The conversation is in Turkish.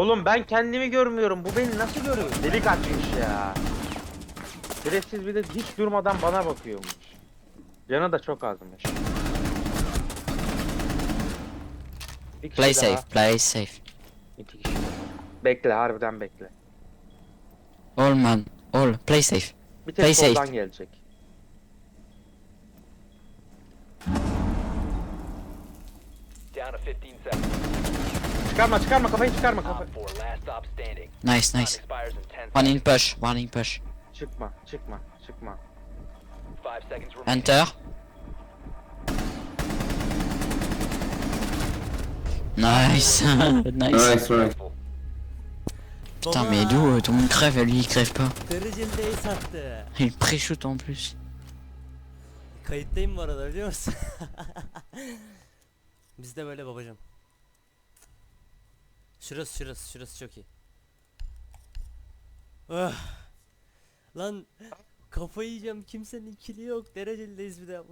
Oğlum ben kendimi görmüyorum. Bu beni nasıl görüyor? Delik açmış ya. Şerefsiz bir de hiç durmadan bana bakıyormuş. Canı da çok azmış. Bir kişi Play daha. safe, play safe. İki kişi. Bekle harbiden bekle. All man, all, play safe. Bir Play tek safe. soldan gelecek. Down to 15 seconds. Çıkarma çıkarma kafayı çıkarma kafayı. Op 4, last stop standing. Nice, nice. expires in 10 One in push, one in push. Çıkma çıkma çıkma. 5 seconds remaining. Enter. Nice, nice. Putain, mais d'où euh, tout le monde crève et lui il crève pas. Il pré-shoot en plus. Kayıttayım bu arada biliyor musun? Bizde böyle babacım. Şurası şurası şurası çok iyi. Ah. Lan kafayı yiyeceğim kimsenin kili yok derecelideyiz bir de.